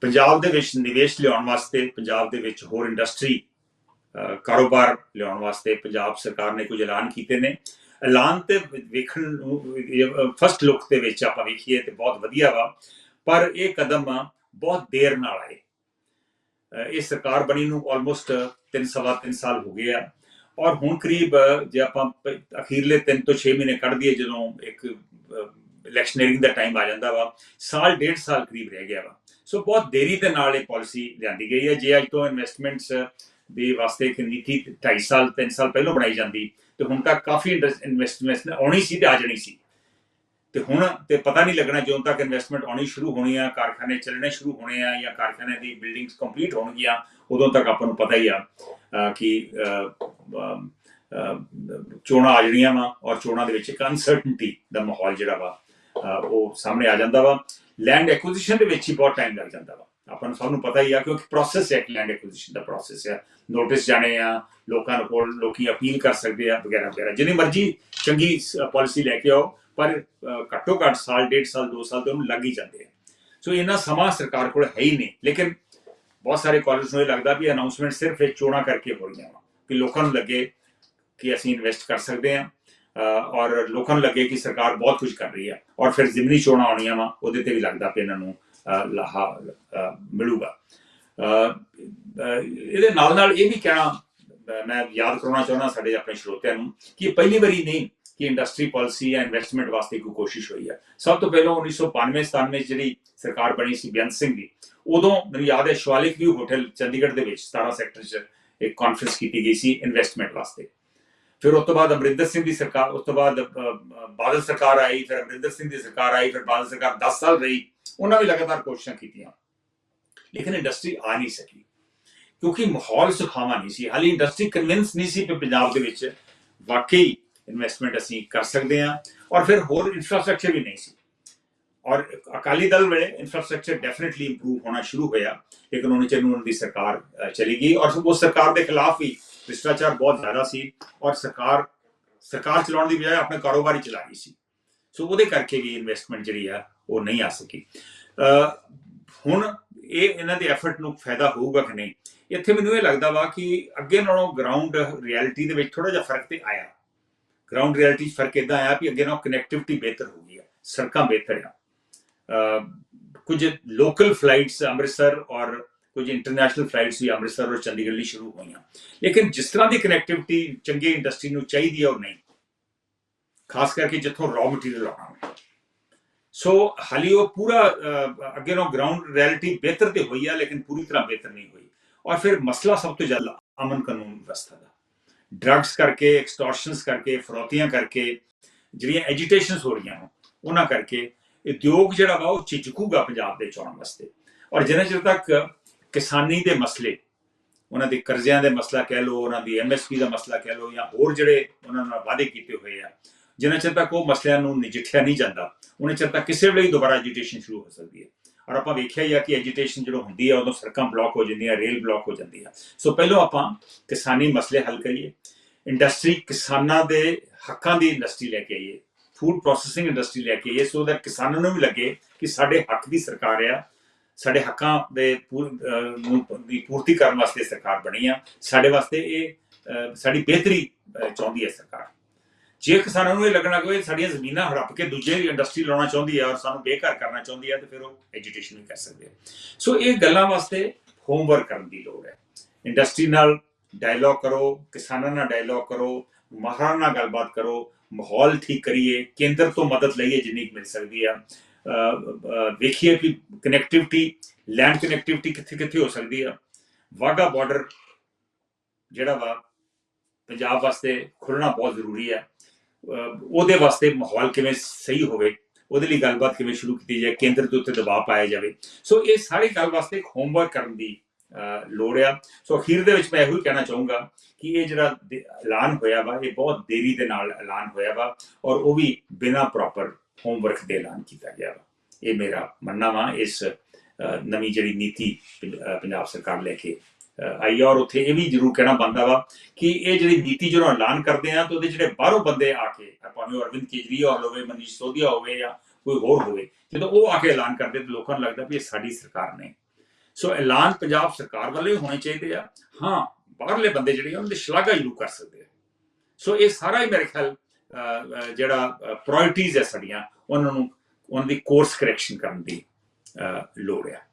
ਪੰਜਾਬ ਦੇ ਵਿੱਚ ਨਿਵੇਸ਼ ਲਿਆਉਣ ਵਾਸਤੇ, ਪੰਜਾਬ ਦੇ ਵਿੱਚ ਹੋਰ ਇੰਡਸਟਰੀ ਕਾਰੋਬਾਰ ਲਿਆਉਣ ਵਾਸਤੇ ਪੰਜਾਬ ਸਰਕਾਰ ਨੇ ਕੁਝ ਐਲਾਨ ਕੀਤੇ ਨੇ। ਐਲਾਨ ਤੇ ਵੇਖਣ ਨੂੰ ਫਸਟ ਲੁੱਕ ਦੇ ਵਿੱਚ ਆਪਾਂ ਵੇਖੀਏ ਤੇ ਬਹੁਤ ਵਧੀਆ ਵਾ। ਪਰ ਇਹ ਕਦਮ ਬਹੁਤ ਦੇਰ ਨਾਲ ਆਏ। ਇਹ ਸਰਕਾਰ ਬਣੀ ਨੂੰ ਆਲਮੋਸਟ 3 ਸਵਾ 3 ਸਾਲ ਹੋ ਗਏ ਆ। ਔਰ ਹੁਣ ਕਰੀਬ, ਜੇ ਆਪਾਂ ਅਖੀਰਲੇ 3 ਤੋਂ 6 ਮਹੀਨੇ ਕੱਢ ਦਈਏ, ਜਦੋਂ ਇੱਕ ਇਲੈਕਸ਼ਨਰਿੰਗ ਦਾ ਟਾਈਮ ਆ ਜਾਂਦਾ ਵਾ, ਸਾਲ, ਡੇਢ ਸਾਲ ਕਰੀਬ ਰਹਿ ਗਿਆ ਵਾ। ਸੋ ਬਹੁਤ ਦੇਰੀ ਦੇ ਨਾਲ ਇਹ ਪਾਲਿਸੀ ਲਿਆਂਦੀ ਗਈ ਹੈ। ਜੇ ਅੱਜ ਤੋਂ ਇਨਵੈਸਟਮੈਂਟਸ ਦੇ ਵਾਸਤੇ ਇੱਕ ਨੀਤੀ 2.5 ਸਾਲ 3 ਸਾਲ ਪਹਿਲਾਂ ਬਣਾਈ ਜਾਂਦੀ, ਤੇ ਹੁਣ ਤੱਕ ਕਾਫੀ ਇਨਵੈਸਟਮੈਂਟ ਆਉਣੀ ਸੀ ਤੇ ਆ ਜਾਣੀ ਸੀ। ਤੇ ਹੁਣ ਤੇ ਪਤਾ ਨਹੀਂ ਲੱਗਣਾ ਜਦੋਂ ਤੱਕ ਇਨਵੈਸਟਮੈਂਟ ਆਉਣੀ ਸ਼ੁਰੂ ਹੋਣੀ ਆ, ਕਾਰਖਾਨੇ ਚੱਲਣੇ ਸ਼ੁਰੂ ਹੋਣੇ ਆ ਜਾਂ ਕਾਰਖਾਨੇ ਦੀ ਬਿਲਡਿੰਗਸ ਕੰਪਲੀਟ ਹੋਣਗੀਆਂ, ਉਦੋਂ ਤੱਕ ਆਪਾਂ ਨੂੰ ਪਤਾ ਹੀ ਆ ਕਿ ਚੋਣਾਂ ਆ ਜਿਹੜੀਆਂ ਵਾ ਔਰ ਚੋਣਾਂ ਦੇ ਵਿੱਚ ਇੱਕ ਅਨਸਰਟਨਟੀ ਦਾ ਮਾਹੌਲ ਜਿਹੜਾ ਵਾ ਉਹ ਸਾਹਮਣੇ ਆ ਜਾਂਦਾ ਵਾ। ਲੈਂਡ ਐਕੁਜੀਸ਼ਨ ਦੇ ਵਿੱਚ ਹੀ ਬਹੁਤ ਟਾਈਮ ਲੱਗ ਜਾਂਦਾ ਵਾ। ਆਪਾਂ ਨੂੰ ਸਭ ਨੂੰ ਪਤਾ ਹੀ ਆ ਕਿਉਂਕਿ ਪ੍ਰੋਸੈਸ ਹੈ ਲੈਂਡ ਐਕੁਜੀਸ਼ਨ ਦਾ ਪ੍ਰੋਸੈਸ ਹੈ। ਨੋਟਿਸ ਜਾਣੇ ਆ, ਲੋਕਾਂ ਕੋਲ ਲੋਕੀ ਅਪੀਲ ਕਰ ਸਕਦੇ ਆ, ਵਗੈਰਾ ਵਗੈਰਾ। ਜਿੰਨੀ ਮਰਜ਼ੀ ਚੰਗੀ ਪਾਲਿਸੀ ਲੈ ਕੇ ਆਓ, ਪਰ ਘੱਟੋ ਘੱਟ ਸਾਲ, ਡੇਢ ਸਾਲ, ਦੋ ਸਾਲ ਤੇ ਉਹਨੂੰ ਲੱਗ ਹੀ ਜਾਂਦੇ ਆ। ਸੋ ਇਹਨਾਂ ਸਮਾਂ ਸਰਕਾਰ ਕੋਲ ਹੈ ਹੀ ਨਹੀਂ। ਲੇਕਿਨ ਬਹੁਤ ਸਾਰੇ ਕਾਲਜ ਨੂੰ ਇਹ ਲੱਗਦਾ ਵੀ ਅਨਾਉਂਸਮੈਂਟ ਸਿਰਫ ਇਹ ਚੋਣਾਂ ਕਰਕੇ ਹੋ ਰਹੀਆਂ ਵਾ, ਕਿ ਲੋਕਾਂ ਨੂੰ ਲੱਗੇ ਕਿ ਅਸੀਂ ਇਨਵੈਸਟ ਕਰ ਸਕਦੇ ਹਾਂ ਔਰ ਲੋਕਾਂ ਨੂੰ ਲੱਗੇ ਕਿ ਸਰਕਾਰ ਬਹੁਤ ਕੁਝ ਕਰ ਰਹੀ ਹੈ ਔਰ ਫਿਰ ਜ਼ਿਮਨੀ ਚੋਣਾਂ ਆਉਣੀਆਂ ਵਾ ਉਹਦੇ ਤੇ ਵੀ ਲੱਗਦਾ ਕਿ ਇਹਨਾਂ ਨੂੰ ਅਹ, ਲਾਹਾ ਮਿਲੂਗਾ। ਇਹਦੇ ਨਾਲ ਨਾਲ ਇਹ ਵੀ ਕਹਿਣਾ ਮੈਂ ਯਾਦ ਕਰਾਉਣਾ ਚਾਹੁੰਦਾ ਸਾਡੇ ਆਪਣੇ ਸਰੋਤਿਆਂ ਨੂੰ ਕਿ ਪਹਿਲੀ ਵਾਰੀ ਨਹੀਂ ਕਿ ਇੰਡਸਟਰੀ ਪਾਲਿਸੀ ਜਾਂ ਇਨਵੈਸਟਮੈਂਟ ਵਾਸਤੇ ਕੋਈ ਕੋਸ਼ਿਸ਼ ਹੋਈ ਹੈ ਸਭ ਤੋਂ ਪਹਿਲਾਂ 1995 97 ਵਿੱਚ ਜਿਹੜੀ ਸਰਕਾਰ ਬਣੀ ਸੀ ਬੇਅੰਤ ਸਿੰਘ ਦੀ ਉਦੋਂ ਮੈਨੂੰ ਯਾਦ ਹੈ ਸ਼ਵਾਲਿਕ ਵਿਊ ਹੋਟਲ ਚੰਡੀਗੜ੍ਹ ਦੇ ਵਿੱਚ 17 ਸੈਕਟਰ 'ਚ ਇੱਕ ਕਾਨਫਰੰਸ ਕੀਤੀ ਗਈ ਸੀ ਇਨਵੈਸਟਮੈਂਟ ਵਾਸਤੇ। ਫਿਰ ਉਸ ਤੋਂ ਬਾਅਦ ਅਮਰਿੰਦਰ ਸਿੰਘ ਦੀ ਸਰਕਾਰ, ਉਸ ਤੋਂ ਬਾਅਦ ਬਾਦਲ ਸਰਕਾਰ ਆਈ, ਫਿਰ ਅਮਰਿੰਦਰ ਸਿੰਘ ਦੀ ਸਰਕਾਰ ਆਈ, ਫਿਰ ਬਾਦਲ ਸਰਕਾਰ 10 ਸਾਲ ਰਹੀ। ਉਹਨਾਂ ਵੀ ਲਗਾਤਾਰ ਕੋਸ਼ਿਸ਼ਾਂ ਕੀਤੀਆਂ। ਲੇਕਿਨ ਇੰਡਸਟਰੀ ਆ ਨਹੀਂ ਸਕੀ। ਕਿਉਂਕਿ ਮਾਹੌਲ ਸੁਖਾਵਾ ਨਹੀਂ ਸੀ। ਹਾਲੀ ਇੰਡਸਟਰੀ ਕਨਵਿੰਸ ਨਹੀਂ ਸੀ ਕਿ ਪੰਜਾਬ ਦੇ ਵਿੱਚ ਵਾਕਈ ਇਨਵੈਸਟਮੈਂਟ ਅਸੀਂ ਕਰ ਸਕਦੇ ਹਾਂ। ਔਰ ਫਿਰ ਹੋਰ ਇਨਫਰਾਸਟ੍ਰਕਚਰ ਵੀ ਨਹੀਂ ਸੀ। ਔਰ ਅਕਾਲੀ ਦਲ ਵੇਲੇ ਇਨਫਰਾਸਟ੍ਰਕਚਰ ਡੈਫੀਨਿਟਲੀ ਇੰਪਰੂਵ ਹੋਣਾ ਸ਼ੁਰੂ ਹੋਇਆ। ਲੇਕਿਨ ਉਹਨਾਂ ਚਿਰ ਨੂੰ ਉਹਨਾਂ ਦੀ ਸਰਕਾਰ ਚਲੀ ਗਈ। ਔਰ ਉਸ ਸਰਕਾਰ ਦੇ ਖਿਲਾਫ ਵੀ ਭ੍ਰਿਸ਼ਟਾਚਾਰ ਬਹੁਤ ਜ਼ਿਆਦਾ ਸੀ ਔਰ ਸਰਕਾਰ ਸਰਕਾਰ ਚਲਾਉਣ ਦੀ ਬਜਾਏ ਆਪਣੇ ਕਾਰੋਬਾਰ ਹੀ ਚਲਾ ਰਹੀ ਸੀ। ਸੋ ਉਹਦੇ ਕਰਕੇ ਵੀ ਇਨਵੈਸਟਮੈਂਟ ਜਿਹੜੀ ਆ, ਉਹ ਨਹੀਂ ਆ ਸਕੀ। ਹੁਣ ਇਹ ਇਹਨਾਂ ਦੇ ਐਫਰਟ ਨੂੰ ਫਾਇਦਾ ਹੋਊਗਾ ਕਿ ਨਹੀਂ? ਇੱਥੇ ਮੈਨੂੰ ਇਹ ਲੱਗਦਾ ਵਾ ਕਿ ਅੱਗੇ ਨਾਲੋਂ ਗਰਾਊਂਡ ਰਿਐਲਿਟੀ ਦੇ ਵਿੱਚ ਥੋੜਾ ਜਿਹਾ ਫ਼ਰਕ ਤੇ ਆਇਆ। ਗਰਾਊਂਡ ਰਿਐਲਿਟੀ 'ਚ ਫ਼ਰਕ ਇਦਾਂ ਆਇਆ ਵੀ ਅੱਗੇ ਨਾਲੋਂ ਕਨੈਕਟੀਵਿਟੀ ਬਿਹਤਰ ਹੋ ਗਈ ਹੈ ਸੜਕਾਂ ਬਿਹਤਰ ਆ। ਕੁਝ ਲੋਕਲ ਫਲਾਈਟਸ ਅੰਮ੍ਰਿਤਸਰ ਔਰ ਕੁਝ ਇੰਟਰਨੈਸ਼ਨਲ ਫਲਾਈਟਸ ਵੀ ਅੰਮ੍ਰਿਤਸਰ ਔਰ ਚੰਡੀਗੜ੍ਹ ਲਈ ਸ਼ੁਰੂ ਹੋਈਆਂ। ਲੇਕਿਨ ਜਿਸ ਤਰ੍ਹਾਂ ਦੀ ਕਨੈਕਟੀਵਿਟੀ ਚੰਗੀ ਇੰਡਸਟਰੀ ਨੂੰ ਚਾਹੀਦੀ ਹੈ ਉਹ ਨਹੀਂ ਖਾਸ ਕਰਕੇ ਜਿੱਥੋਂ ਰॉ ਮਟੀਰੀਅਲ ਆਉਣਾ। ਹੈ ਸੋ ਹਾਲੀ ਉਹ ਪੂਰਾ ਅੱਗੇ ਨਾਲੋਂ ਗਰਾਊਂਡ ਰਿਐਲਿਟੀ ਬਿਹਤਰ ਤੇ ਹੋਈ ਆ ਲੇਕਿਨ ਪੂਰੀ ਤਰ੍ਹਾਂ ਬਿਹਤਰ ਨਹੀਂ ਹੋਈ। ਔਰ ਫਿਰ ਮਸਲਾ ਸਭ ਤੋਂ ਜ਼ਿਆਦਾ ਅਮਨ ਕਾਨੂੰਨ ਵਿਵਸਥਾ ਦਾ। ਡਰੱਗਸ ਕਰਕੇ ਐਕਸਟੋਰਸ਼ਨਸ ਕਰਕੇ ਫਰੋਤੀਆਂ ਕਰਕੇ ਜਿਹੜੀਆਂ ਐਜੀਟੇਸ਼ਨਸ ਹੋ ਰਹੀਆਂ ਹਨ, ਉਹਨਾਂ ਕਰਕੇ ਉਦਯੋਗ ਜਿਹੜਾ ਵਾ ਉਹ ਚਿਚਕੂਗਾ ਪੰਜਾਬ ਦੇ ਚੋਣ ਵਾਸਤੇ। ਔਰ ਜਿੰਨਾ ਚਿਰ ਤੱਕ ਕਿਸਾਨੀ ਦੇ ਮਸਲੇ, ਉਹਨਾਂ ਦੇ ਕਰਜ਼ਿਆਂ ਦੇ ਮਸਲਾ ਕਹਿ ਲਓ, ਉਹਨਾਂ ਦੀ ਐਮਐਸਪੀ ਦਾ ਮਸਲਾ ਕਹਿ ਲਓ ਜਾਂ ਹੋਰ ਜਿਹੜੇ ਉਹਨਾਂ ਨਾਲ ਵਾਅਦੇ ਕੀਤੇ ਹੋਏ ਆ, ਜਿੰਨਾ ਚਿਰ ਤੱਕ ਉਹ ਮਸਲਿਆਂ ਨੂੰ ਨਜਿੱਠਿਆ ਨਹੀਂ ਜਾਂਦਾ, ਉਹਨਾਂ ਚਿਰ ਤੱਕ ਕਿਸੇ ਵੇਲੇ ਦੁਬਾਰਾ ਐਜੀਟੇਸ਼ਨ ਸ਼ੁਰੂ ਹੋ ਸਕਦੀ ਹੈ। ਔਰ ਆਪਾਂ ਵੇਖਿਆ ਹੀ ਆ ਕਿ ਐਜੀਟੇਸ਼ਨ ਜਦੋਂ ਹੁੰਦੀ ਹੈ ਉਦੋਂ ਸੜਕਾਂ ਬਲੌਕ ਹੋ ਜਾਂਦੀਆਂ ਰੇਲ ਬਲੌਕ ਹੋ ਜਾਂਦੀ ਆ। ਸੋ ਪਹਿਲਾਂ ਆਪਾਂ ਕਿਸਾਨੀ ਮਸਲੇ ਹੱਲ ਕਰੀਏ। ਇੰਡਸਟਰੀ ਕਿਸਾਨਾਂ ਦੇ ਹੱਕਾਂ ਦੀ ਇੰਡਸਟਰੀ ਲੈ ਕੇ ਆਈਏ। ਫੂਡ ਪ੍ਰੋਸੈਸਿੰਗ ਇੰਡਸਟਰੀ ਲੈ ਕੇ ਆਈਏ ਸੋ ਦੈਟ ਕਿਸਾਨਾਂ ਨੂੰ ਵੀ ਲੱਗੇ ਕਿ ਸਾਡੇ ਹੱਕ ਦੀ ਸਰਕਾਰ ਆ ਸਾਡੇ ਹੱਕਾਂ ਦੇ ਨੂੰ ਦੀ ਪੂਰਤੀ ਕਰਨ ਵਾਸਤੇ ਸਰਕਾਰ ਬਣੀ ਆ। ਸਾਡੇ ਵਾਸਤੇ ਇਹ ਸਾਡੀ ਬਿਹਤਰੀ ਚਾਹੁੰਦੀ ਹੈ ਸਰਕਾਰ। ਜੇ ਕਿਸਾਨਾਂ ਨੂੰ ਇਹ ਲੱਗਣਾ ਕਿ ਸਾਡੀਆਂ ਜ਼ਮੀਨਾਂ ਹੜੱਪ ਕੇ ਦੂਜੇ ਇੰਡਸਟਰੀ ਲਾਉਣਾ ਚਾਹੁੰਦੀ ਹੈ ਔਰ ਸਾਨੂੰ ਬੇਘਰ ਕਰਨਾ ਚਾਹੁੰਦੀ ਹੈ ਤੇ ਫਿਰ ਉਹ ਐਜੀਟੇਸ਼ਨ ਵੀ ਕਰ ਸਕਦੇ ਆ। ਸੋ ਇਹ ਗੱਲਾਂ ਵਾਸਤੇ ਹੋਮਵਰਕ ਕਰਨ ਦੀ ਲੋੜ ਹੈ। ਇੰਡਸਟਰੀ ਨਾਲ ਡਾਇਲੌਗ ਕਰੋ, ਕਿਸਾਨਾਂ ਨਾਲ ਡਾਇਲੌਗ ਕਰੋ, ਮਾਹਰਾਂ ਨਾਲ ਗੱਲਬਾਤ ਕਰੋ, ਮਾਹੌਲ ਠੀਕ ਕਰੀਏ, ਕੇਂਦਰ ਤੋਂ ਮਦਦ ਲਈਏ ਜਿੰਨੀ ਕੁ ਮਿਲ ਸਕਦੀ ਆ। ਵੇਖੀਏ ਕਿ ਕਨੈਕਟੀਵਿਟੀ ਲੈਂਡ ਕਨੈਕਟੀਵਿਟੀ ਕਿੱਥੇ ਕਿੱਥੇ ਹੋ ਸਕਦੀ ਆ। ਵਾਗਾ ਬਾਰਡਰ ਜਿਹੜਾ ਵਾ, ਪੰਜਾਬ ਵਾਸਤੇ ਖੁੱਲਣਾ ਬਹੁਤ ਜ਼ਰੂਰੀ ਹੈ ਉਹਦੇ ਵਾਸਤੇ ਮਾਹੌਲ ਕਿਵੇਂ ਸਹੀ ਹੋਵੇ, ਉਹਦੇ ਲਈ ਗੱਲਬਾਤ ਕਿਵੇਂ ਸ਼ੁਰੂ ਕੀਤੀ ਜਾਏ, ਕੇਂਦਰ ਦੇ ਉੱਤੇ ਦਬਾਅ ਪਾਇਆ ਜਾਵੇ। ਸੋ ਇਹ ਸਾਰੀ ਗੱਲ ਵਾਸਤੇ ਇੱਕ ਹੋਮਵਰਕ ਕਰਨ ਦੀ ਲੋੜ ਆ। ਸੋ ਅਖੀਰ ਦੇ ਵਿੱਚ ਮੈਂ ਇਹੋ ਹੀ ਕਹਿਣਾ ਚਾਹੂੰਗਾ ਕਿ ਇਹ ਜਿਹੜਾ ਦੇ- ਐਲਾਨ ਹੋਇਆ ਵਾ, ਇਹ ਬਹੁਤ ਦੇਰੀ ਦੇ ਨਾਲ ਐਲਾਨ ਹੋਇਆ ਵਾ ਔਰ ਉਹ ਵੀ ਬਿਨਾਂ ਪ੍ਰੋਪਰ ਹੋਮਵਰਕ ਦੇ ਐਲਾਨ ਕੀਤਾ ਗਿਆ ਵਾ। ਇਹ ਮੇਰਾ ਮੰਨਣਾ ਵਾ, ਇਸ ਨਵੀਂ ਜਿਹੜੀ ਨੀਤੀ ਪੰਜਾਬ ਸਰਕਾਰ ਲੈ ਕੇ ਆਈ ਔਰ ਉੱਥੇ ਇਹ ਵੀ ਜ਼ਰੂਰ ਕਹਿਣਾ ਬੰਦਾ ਵਾ ਕਿ ਇਹ ਜਿਹੜੀ ਨੀਤੀ ਜਦੋਂ ਐਲਾਨ ਕਰਦੇ ਆ, ਤਾਂ ਉਹਦੇ ਜਿਹੜੇ ਬਾਹਰੋਂ ਬੰਦੇ ਆ ਕੇ ਭਾਵੇਂ ਅਰਵਿੰਦ ਕੇਜਰੀਵਾਲ ਹੋਵੇ, ਮਨੀਸ਼ ਸੋਧਿਆ ਹੋਵੇ ਜਾਂ ਕੋਈ ਹੋਰ ਹੋਵੇ, ਜਦੋਂ ਉਹ ਆ ਕੇ ਐਲਾਨ ਕਰਦੇ ਤਾਂ ਲੋਕਾਂ ਨੂੰ ਲੱਗਦਾ ਵੀ ਇਹ ਸਾਡੀ ਸਰਕਾਰ ਨੇ। ਸੋ ਐਲਾਨ ਪੰਜਾਬ ਸਰਕਾਰ ਵੱਲੋਂ ਹੀ ਹੋਣੇ ਚਾਹੀਦੇ ਆ। ਹਾਂ, ਬਾਹਰਲੇ ਬੰਦੇ ਜਿਹੜੇ ਉਹਨਾਂ ਦੀ ਸ਼ਲਾਘਾ ਜ਼ਰੂਰ ਕਰ ਸਕਦੇ ਆ। ਸੋ ਇਹ ਸਾਰਾ ਹੀ ਮੇਰੇ ਖਿਆਲ ਜਿਹੜਾ ਪ੍ਰਾਇੋਰਟੀਜ਼ ਹੈ ਸਾਡੀਆਂ ਉਹਨਾਂ ਨੂੰ ਉਹਨਾਂ ਦੀ ਕੋਰਸ ਕਰੈਕਸ਼ਨ ਕਰਨ ਦੀ ਲੋੜ ਹੈ